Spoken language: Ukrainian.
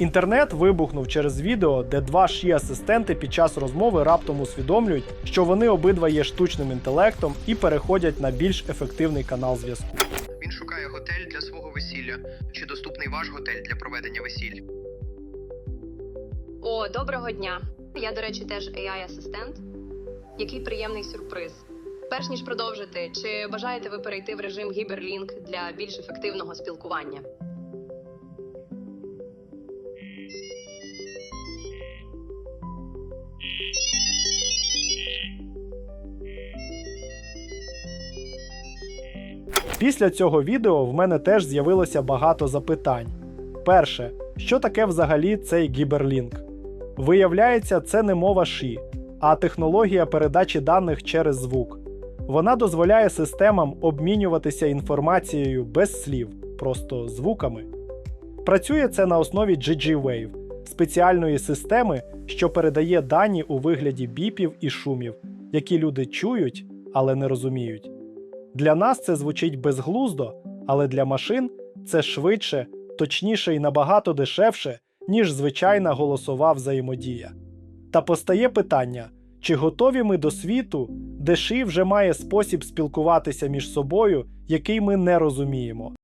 Інтернет вибухнув через відео, де два ші асистенти під час розмови раптом усвідомлюють, що вони обидва є штучним інтелектом і переходять на більш ефективний канал зв'язку. Він шукає готель для свого весілля. Чи доступний ваш готель для проведення весіль? О, доброго дня. Я, до речі, теж AI-асистент. Який приємний сюрприз. Перш ніж продовжити, чи бажаєте ви перейти в режим Гіберлінк для більш ефективного спілкування? Після цього відео в мене теж з'явилося багато запитань. Перше, що таке взагалі цей гіберлінк? Виявляється, це не мова ші, а технологія передачі даних через звук. Вона дозволяє системам обмінюватися інформацією без слів, просто звуками. Працює це на основі GG-Wave, спеціальної системи, що передає дані у вигляді біпів і шумів, які люди чують, але не розуміють. Для нас це звучить безглуздо, але для машин це швидше, точніше і набагато дешевше, ніж звичайна голосова взаємодія. Та постає питання: чи готові ми до світу, де ШИ вже має спосіб спілкуватися між собою, який ми не розуміємо?